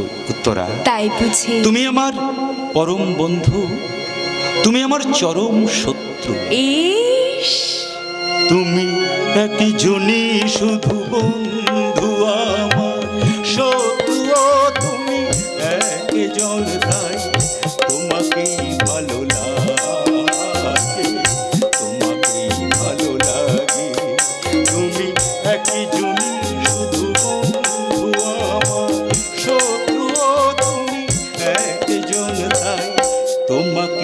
উত্তরা। তাই বুঝি। তুমি আমার পরম বন্ধু তুমি আমার চরম শত্রু। তুমি একজনই শুধু বন্ধু। তোমাকেই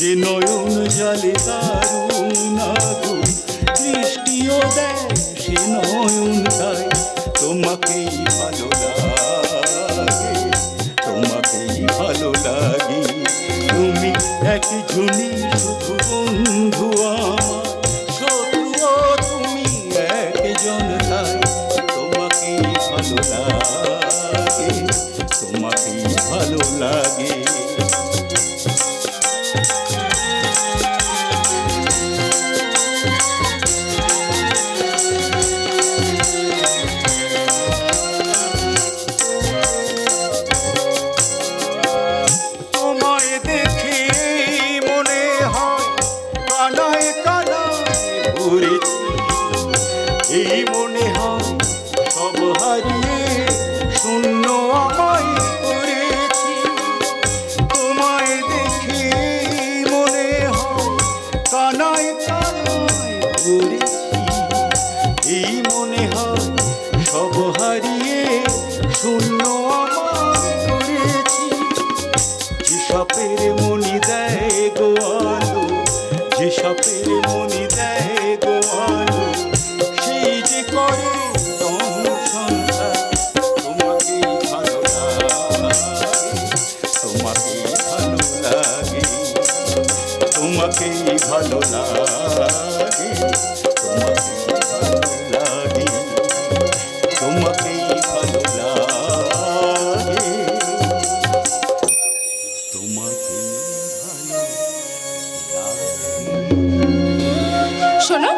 যে নয়ন জলে দারুণ আগুন দেয় সে নয়ন তাই তোমাকেই ভালো লাগে, তোমাকেই ভালো লাগে। তুমি এক ঝুনি শুধু বন্ধু শত্রুও তুমি একজন তাই। তোমাকেই ভালো লাগে। এই মনে হয় সব হারিয়ে শূন্য আমায় করেছি। তোমায় দেখে মনে হয় কানায় কানায় এই মনে হয় সব হারিয়ে শূন্য আমায় করেছি। যে সাপের মনি দেয় গো আলো যে সাপের মনি তোমাকেই ভালো লাগে তোমাকেই ভালো লাগে। শোনো